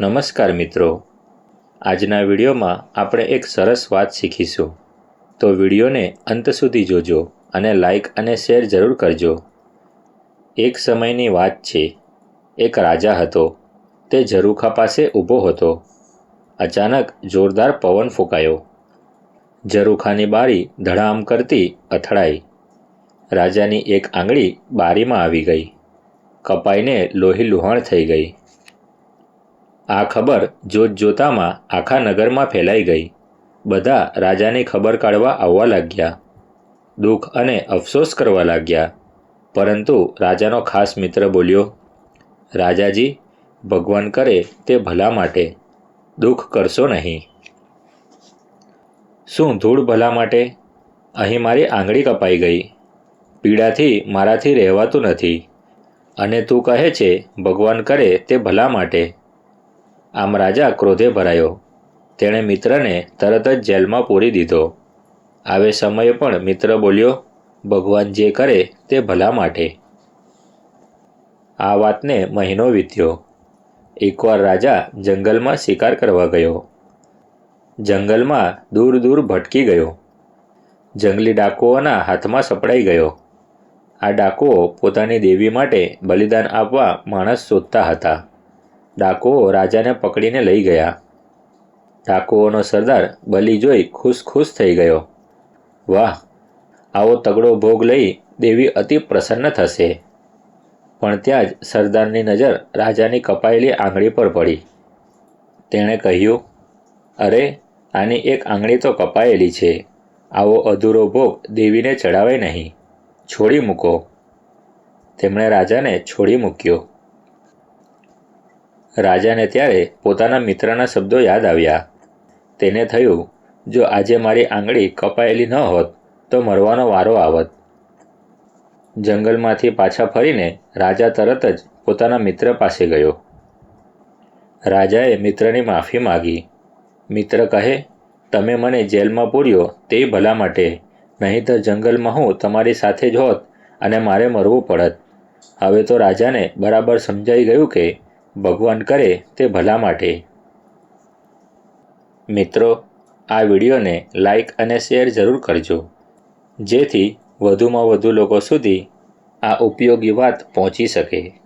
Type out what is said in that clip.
નમસ્કાર મિત્રો. આજના વિડીયોમાં આપણે એક સરસ વાત શીખીશું. તો વિડીયોને અંત સુધી જોજો અને લાઈક અને શેર જરૂર કરજો. એક સમયની વાત છે. એક રાજા હતો. તે ઝરૂખા પાસે ઊભો હતો. અચાનક જોરદાર પવન ફૂંકાયો. ઝરૂખાની બારી ધડામ કરતી અથડાઈ. રાજાની એક આંગળી બારીમાં આવી ગઈ. કપાઈને લોહી લુહાણ થઈ ગઈ. આ ખબર જોત જોતામાં આખા નગરમાં ફેલાઈ ગઈ. બધા રાજાની ખબર કાઢવા આવવા લાગ્યા. દુઃખ અને અફસોસ કરવા લાગ્યા. પરંતુ રાજાનો ખાસ મિત્ર બોલ્યો, રાજાજી, ભગવાન કરે તે ભલા માટે. દુઃખ કરશો નહીં. શું ધૂળ ભલા માટે? અહીં મારી આંગળી કપાઈ ગઈ. પીડાથી મારાથી રહેવાતું નથી. અને તું કહે છે, ભગવાન કરે તે ભલા માટે. આમ રાજા ક્રોધે ભરાયો. તેણે મિત્રને તરત જ જેલમાં પૂરી દીધો. આવે સમયે પણ મિત્ર બોલ્યો, ભગવાન જે કરે તે ભલા માટે. આ વાતને મહિનો વીત્યો. એકવાર રાજા જંગલમાં શિકાર કરવા ગયો. જંગલમાં દૂર દૂર ભટકી ગયો. જંગલી ડાકુઓના હાથમાં સપડાઈ ગયો. આ ડાકુઓ પોતાની દેવી માટે બલિદાન આપવા માણસ શોધતા હતા. ડાકુઓ રાજાને પકડીને લઈ ગયા. ડાકુઓનો સરદાર બલી જોઈ ખુશ ખુશ થઈ ગયો. વાહ, આવો તગડો ભોગ લઈ દેવી અતિ પ્રસન્ન થશે. પણ ત્યાં જ સરદારની નજર રાજાની કપાયેલી આંગળી પર પડી. તેણે કહ્યું, અરે, આની એક આંગળી તો કપાયેલી છે. આવો અધૂરો ભોગ દેવીને ચડાવે નહીં. છોડી મૂકો. તેમણે રાજાને છોડી મૂક્યો. રાજાને ત્યારે પોતાના મિત્રના શબ્દો યાદ આવ્યા. તેને થયું, જો આજે મારી આંગળી કપાયેલી ન હોત, તો મરવાનો વારો આવત. જંગલમાંથી પાછા ફરીને રાજા તરત જ પોતાના મિત્ર પાસે ગયો. રાજાએ મિત્રની માફી માગી. મિત્ર કહે, તમે મને જેલમાં પૂર્યો તે ભલા માટે. નહીંતર જંગલમાં હું તમારી સાથે જ હોત અને મારે મરવું પડત. હવે તો રાજાને બરાબર સમજાઈ ગયું કે ભગવાન કરે તે ભલા માટે. મિત્રો, આ વિડીયોને લાઈક અને શેર જરૂર કરજો. જેથી વધુમાં વધુ લોકો સુધી આ ઉપયોગી વાત પહોંચી શકે.